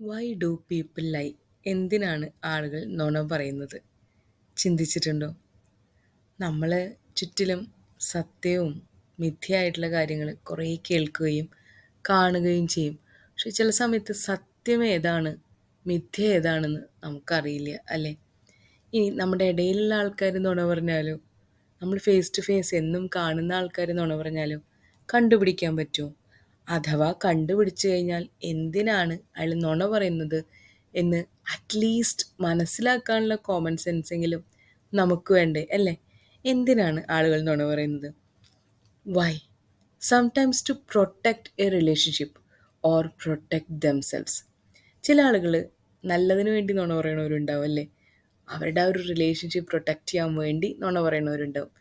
Why do people ലൈ എന്തിനാണ് ആളുകൾ നുണ പറയുന്നത്? ചിന്തിച്ചിട്ടുണ്ടോ? നമ്മൾ ചുറ്റിലും സത്യവും മിഥ്യയായിട്ടുള്ള കാര്യങ്ങൾ കുറേ കേൾക്കുകയും കാണുകയും ചെയ്യും. പക്ഷെ ചില സമയത്ത് സത്യം ഏതാണ്? മിഥ്യ ഏതാണെന്ന് നമുക്കറിയില്ല അല്ലേ? ഇനി നമ്മുടെ ഇടയിലുള്ള ആൾക്കാർ നുണ പറഞ്ഞാലോ? നമ്മൾ ഫേസ് ടു ഫേസ് എന്നും കാണുന്ന ആൾക്കാർ നുണ പറഞ്ഞാലോ? കണ്ടുപിടിക്കാൻ പറ്റുമോ? അഥവാ കണ്ടുപിടിച്ചു കഴിഞ്ഞാൽ എന്തിനാണ് അയാൾ നുണ പറയുന്നത് എന്ന് അറ്റ്ലീസ്റ്റ് മനസ്സിലാക്കാനുള്ള കോമൺ സെൻസെങ്കിലും നമുക്ക് വേണ്ടേ അല്ലേ? എന്തിനാണ് ആളുകൾ നുണ പറയുന്നത്? Why sometimes to protect a relationship or protect themselves ചില ആളുകൾ നല്ലതിന് വേണ്ടി നുണ പറയണവരുണ്ടാവും അല്ലേ? അവരുടെ ആ ഒരു റിലേഷൻഷിപ്പ് പ്രൊട്ടക്റ്റ് ചെയ്യാൻ വേണ്ടി നുണ പറയണവരുണ്ടാവും.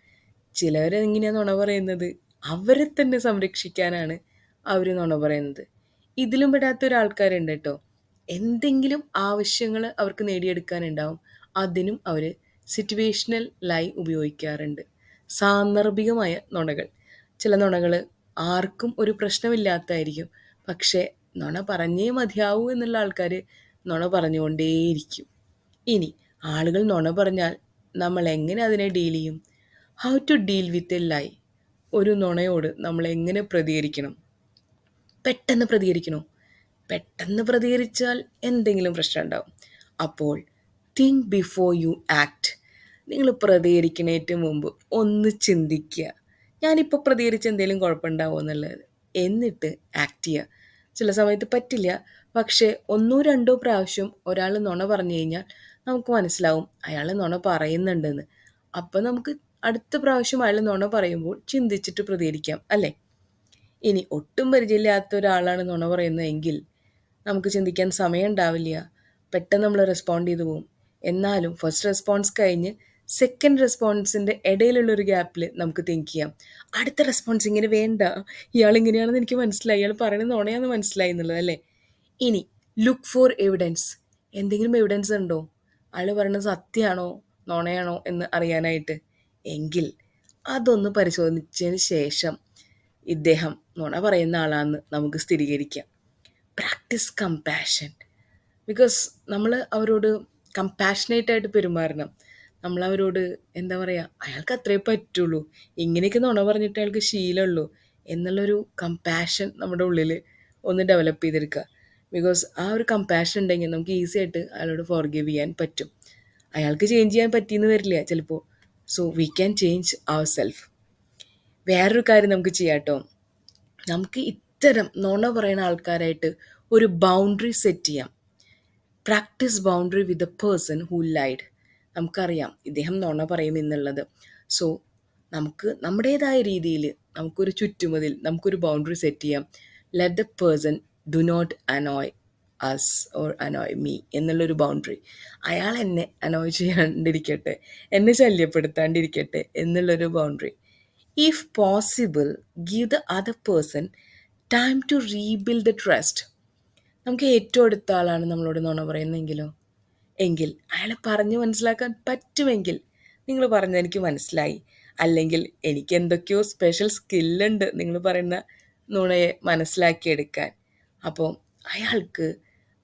ചിലവരെങ്ങനെയാണ് നുണ പറയുന്നത്? അവരെ തന്നെ സംരക്ഷിക്കാനാണ് അവർ നുണ പറയുന്നത്. ഇതിലും പെടാത്ത ഒരാൾക്കാരുണ്ട് കേട്ടോ എന്തെങ്കിലും ആവശ്യങ്ങൾ അവർക്ക് നേടിയെടുക്കാനുണ്ടാവും. അതിനും അവർ സിറ്റുവേഷണൽ ലൈ ഉപയോഗിക്കാറുണ്ട്. സാന്ദർഭികമായ നുണകൾ. ചില നുണകൾ ആർക്കും ഒരു പ്രശ്നമില്ലാത്തതായിരിക്കും പക്ഷേ നുണ പറഞ്ഞേ മതിയാവൂ എന്നുള്ള ആൾക്കാർ നുണ പറഞ്ഞുകൊണ്ടേയിരിക്കും. ഇനി ആളുകൾ നുണ പറഞ്ഞാൽ നമ്മൾ എങ്ങനെ അതിനെ ഡീൽ ചെയ്യും? How to deal with a lie ഒരു നുണയോട് നമ്മൾ എങ്ങനെ പ്രതികരിക്കണം? പെട്ടെന്ന് പ്രതികരിക്കണോ പെട്ടെന്ന് പ്രതികരിച്ചാൽ എന്തെങ്കിലും പ്രശ്നം ഉണ്ടാവും. അപ്പോൾ തിങ്ക് ബിഫോർ യു ആക്ട് നിങ്ങൾ പ്രതികരിക്കണേറ്റ് മുമ്പ് ഒന്ന് ചിന്തിക്കുക. ഞാനിപ്പോൾ പ്രതികരിച്ച് എന്തെങ്കിലും കുഴപ്പമുണ്ടാവുമോ എന്നുള്ളത്. എന്നിട്ട് ആക്ട് ചെയ്യുക. ചില സമയത്ത് പറ്റില്ല. പക്ഷേ ഒന്നോ രണ്ടോ പ്രാവശ്യം ഒരാൾ നുണ പറഞ്ഞു കഴിഞ്ഞാൽ നമുക്ക് മനസ്സിലാവും അയാൾ നുണ പറയുന്നുണ്ടെന്ന്. അപ്പം നമുക്ക് അടുത്ത പ്രാവശ്യം അയാൾ നുണ പറയുമ്പോൾ ചിന്തിച്ചിട്ട് പ്രതികരിക്കാം അല്ലേ? ഇനി ഒട്ടും പരിചയമില്ലാത്ത ഒരാളാണ് നുണ പറയുന്നതെങ്കിൽ നമുക്ക് ചിന്തിക്കാൻ സമയം ഉണ്ടാവില്ല പെട്ടെന്ന് നമ്മൾ റെസ്പോണ്ട് ചെയ്തു പോകും എന്നാലും ഫസ്റ്റ് റെസ്പോൺസ് കഴിഞ്ഞ് സെക്കൻഡ് റെസ്പോൺസിന്റെ ഇടയിലുള്ള ഒരു ഗ്യാപ്പിൽ നമുക്ക് തിങ്ക് ചെയ്യാം. അടുത്ത റെസ്പോൺസ് ഇങ്ങനെ വേണ്ട. ഇയാൾ ഇങ്ങനെയാണെന്ന് എനിക്ക് മനസ്സിലായി. ഇയാൾ പറയുന്നത് നുണയാന്ന് മനസ്സിലായി എന്നുള്ളത് അല്ലേ? ഇനി ലുക്ക് ഫോർ എവിഡൻസ് എന്തെങ്കിലും എവിഡൻസ് ഉണ്ടോ? അയാൾ പറയുന്നത് സത്യമാണോ? നുണയാണോ? എന്ന് അറിയാനായിട്ട്. എങ്കിൽ അതൊന്ന് പരിശോധിച്ചതിന് ശേഷം ഇദ്ദേഹം നുണ പറയുന്ന ആളാണെന്ന് നമുക്ക് സ്ഥിരീകരിക്കാം. പ്രാക്ടീസ് കമ്പാഷൻ ബിക്കോസ് നമ്മൾ അവരോട് കമ്പാഷനേറ്റ് ആയിട്ട് പെരുമാറണം. നമ്മൾ അവരോട് എന്താ പറയുക അയാൾക്ക് അത്രേ പറ്റുള്ളൂ. ഇങ്ങനെയൊക്കെ നുണ പറഞ്ഞിട്ട് അയാൾക്ക് ശീലമുള്ളൂ. എന്നുള്ളൊരു കമ്പാഷൻ നമ്മുടെ ഉള്ളിൽ ഒന്ന് ഡെവലപ്പ് ചെയ്തെടുക്കുക ബിക്കോസ് ആ ഒരു കമ്പാഷൻ ഉണ്ടെങ്കിൽ നമുക്ക് ഈസി ആയിട്ട് അയാളോട് ഫോർഗീവ് ചെയ്യാൻ പറ്റും. അയാൾക്ക് ചേഞ്ച് ചെയ്യാൻ പറ്റിയെന്ന് വരില്ല ചിലപ്പോൾ so we can change our self വേറൊരു കാര്യം നമുക്ക് ചെയ്യാം കേട്ടോ. നമുക്ക് ഇത്തരം നുണ പറയുന്ന ആൾക്കാരായിട്ട് ഒരു ബൗണ്ടറി സെറ്റ് ചെയ്യാം. Practice boundary with a person who lied നമുക്കറിയാം ഇദ്ദേഹം നുണ പറയും എന്നുള്ളത്. സോ നമുക്ക് നമ്മുടേതായ രീതിയിൽ നമുക്കൊരു ചുറ്റുമതിൽ നമുക്കൊരു ബൗണ്ടറി സെറ്റ് ചെയ്യാം. Let the person do not annoy us or annoy me എന്നുള്ളൊരു ബൗണ്ടറി അയാൾ എന്നെ അനോയ് ചെയ്യാണ്ടിരിക്കട്ടെ എന്നെ ശല്യപ്പെടുത്താണ്ടിരിക്കട്ടെ എന്നുള്ളൊരു boundary if possible give the other person time to rebuild the trust നമുക്ക് ഏറ്റവും അടുത്ത ആളാണ് നമ്മളോട് നുണ പറയുന്നതെങ്കിലോ. എങ്കിൽ അയാളെ പറഞ്ഞു മനസ്സിലാക്കാൻ പറ്റുമെങ്കിൽ നിങ്ങൾ പറഞ്ഞത് എനിക്ക് മനസ്സിലായി. അല്ലെങ്കിൽ എനിക്ക് എന്തൊക്കെയോ സ്പെഷ്യൽ സ്കില്ലുണ്ട് നിങ്ങൾ പറയുന്ന നുണയെ മനസ്സിലാക്കിയെടുക്കാൻ അപ്പോൾ അയാൾക്ക്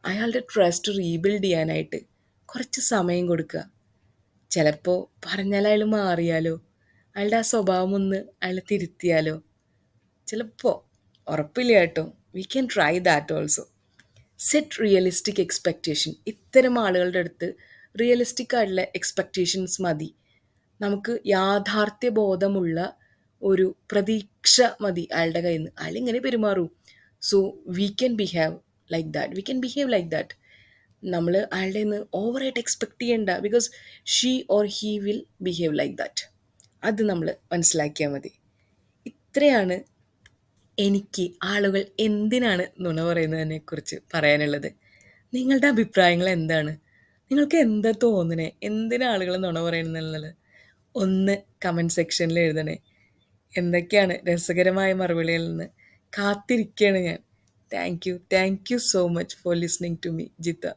അയാളുടെ ട്രസ്റ്റ് റീബിൽഡ് ചെയ്യാനായിട്ട് കുറച്ച് സമയം കൊടുക്കുക. ചിലപ്പോൾ പറഞ്ഞാൽ അയാൾ മാറിയാലോ? അയാളുടെ ആ സ്വഭാവം ഒന്ന് അയാളെ തിരുത്തിയാലോ? ചിലപ്പോൾ ഉറപ്പില്ല കേട്ടോ. We can try that also set realistic expectation ഇത്തരം ആളുകളുടെ അടുത്ത് റിയലിസ്റ്റിക് ആയിട്ടുള്ള എക്സ്പെക്റ്റേഷൻസ് മതി. നമുക്ക് യാഥാർത്ഥ്യ ബോധമുള്ള ഒരു പ്രതീക്ഷ മതി അയാളുടെ കയ്യിൽ നിന്ന്. അയാൾ ഇങ്ങനെ പെരുമാറൂ. So we can behave like that we can behave like that നമ്മൾ അയാളുടെ നിന്ന് ഓവറായിട്ട് എക്സ്പെക്റ്റ് ചെയ്യണ്ട because she or he will behave like that അത് നമ്മൾ മനസ്സിലാക്കിയാൽ മതി. ഇത്രയാണ് എനിക്ക് ആളുകൾ എന്തിനാണ് നുണ പറയുന്നതിനെക്കുറിച്ച് പറയാനുള്ളത്. നിങ്ങളുടെ അഭിപ്രായങ്ങൾ എന്താണ്? നിങ്ങൾക്ക് എന്താ തോന്നണേ? എന്തിനാ ആളുകൾ നുണ പറയുന്നുള്ളത് ഒന്ന് കമന്റ് സെക്ഷനിൽ എഴുതണേ. എന്തൊക്കെയാണ് രസകരമായ മറുപടികളിൽ നിന്ന് കാത്തിരിക്കുകയാണ് ഞാൻ. Thank you thank you so much for listening to me Jitha.